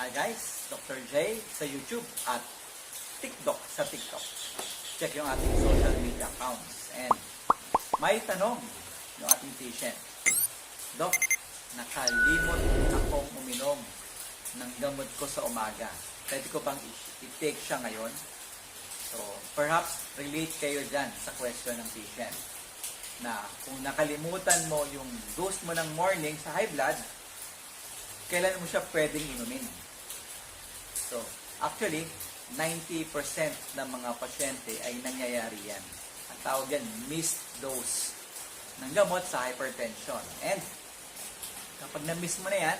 Hi guys, Dr. J sa YouTube at TikTok sa TikTok. Check yung ating social media accounts. And may tanong yung ating patient. Dok, nakalimot akong uminom ng gamot ko sa umaga. Pwede ko bang i-take siya ngayon? So, perhaps relate kayo dyan sa question ng patient na kung nakalimutan mo yung dose mo ng morning sa high blood, kailan mo siya pwedeng inumin? So, actually, 90% ng mga pasyente ay nangyayari yan. Ang tawag yan, missed dose ng gamot sa hypertension. And, kapag na-miss mo na yan,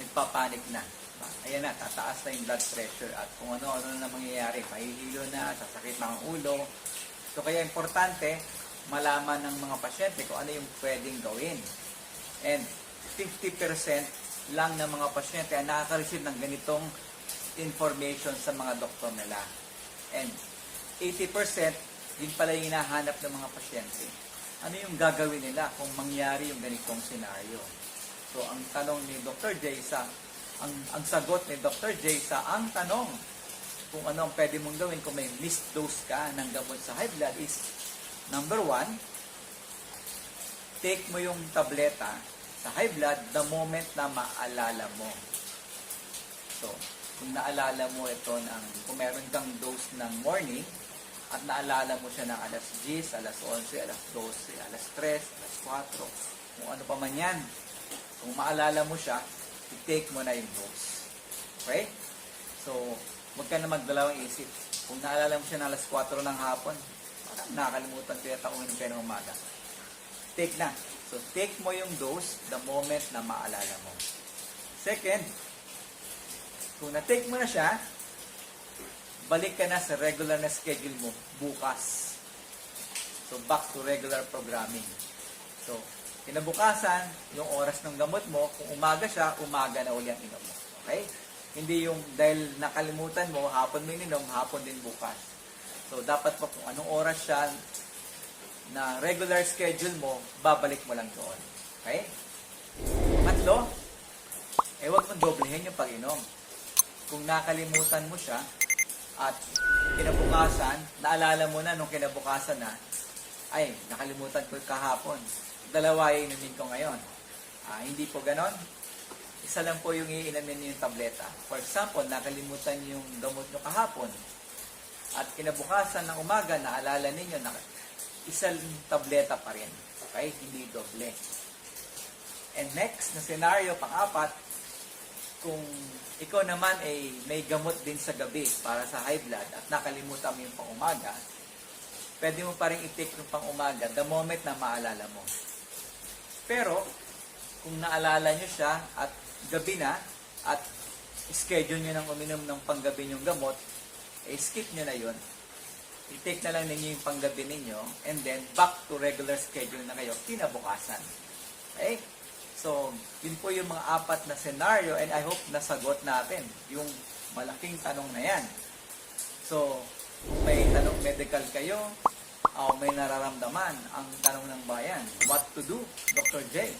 nagpapanik na. Diba? Ayan na, tataas na yung blood pressure at kung ano-ano na mangyayari. Mahihilo na, sasakit na ang ulo. So, kaya importante, malaman ng mga pasyente kung ano yung pwedeng gawin. And 50% lang ng mga pasyente ang nakaka-receive ng ganitong information sa mga doktor nila. And 80% din pala yung hinahanap ng mga pasyente. Ano yung gagawin nila kung mangyari yung ganitong senaryo? So, ang tanong ni Dr. J sa ang, ang sagot ni Dr. J sa ang tanong kung ano ang pwede mong gawin kung may missed dose ka ng gamot sa high blood is number one, take mo yung tableta sa high blood the moment na maalala mo. So, kung naalala mo ito ng, kung meron kang dose ng morning, at naalala mo siya ng alas 10, alas 11, alas 12, alas 3, alas 4, kung ano pa man yan, kung maalala mo siya, i-take mo na yung dose. Okay? So, huwag ka na magdalawang isip. Kung naalala mo siya ng alas 4 ng hapon, parang nakakalimutan ko yata uminom kayo ng umaga. Take na. So, take mo yung dose the moment na maalala mo. Second, kung na-take mo na siya, balik ka na sa regular na schedule mo bukas. So, back to regular programming. So, kinabukasan, yung oras ng gamot mo, kung umaga siya, umaga na uli ang inom mo. Okay? Hindi yung dahil nakalimutan mo, hapon mo ininom, hapon din bukas. So, dapat pa kung anong oras siya na regular schedule mo, babalik mo lang doon. Okay? Matlo, eh wag mong doblehin yung pag-inom. Kung nakalimutan mo siya, at kinabukasan, naalala mo na nung kinabukasan na, ay, nakalimutan ko kahapon. Dalawa yung inumin ko ngayon. Ah, hindi po ganon. Isa lang po yung iinamin niyo yung tableta. For example, nakalimutan yung gamot nyo kahapon. At kinabukasan ng umaga, naalala ninyo na isang tableta pa rin. Okay? Hindi doble. And next na scenario, pang-apat, kung ikaw naman ay may gamot din sa gabi para sa high blood at nakalimutan mo yung pang-umaga, pwede mo pa rin i-take yung pang-umaga the moment na maalala mo. Pero, kung naalala nyo siya at gabi na at schedule nyo ng uminom ng panggabi yung gamot, eh skip nyo na yun. I-take na lang ninyo yung panggabi ninyo and then back to regular schedule na kayo kinabukasan. Okay? So, yun po yung mga apat na scenario and I hope nasagot natin yung malaking tanong na yan. So, kung may tanong medical kayo, o may nararamdaman ang tanong ng bayan, what to do, Dr. J?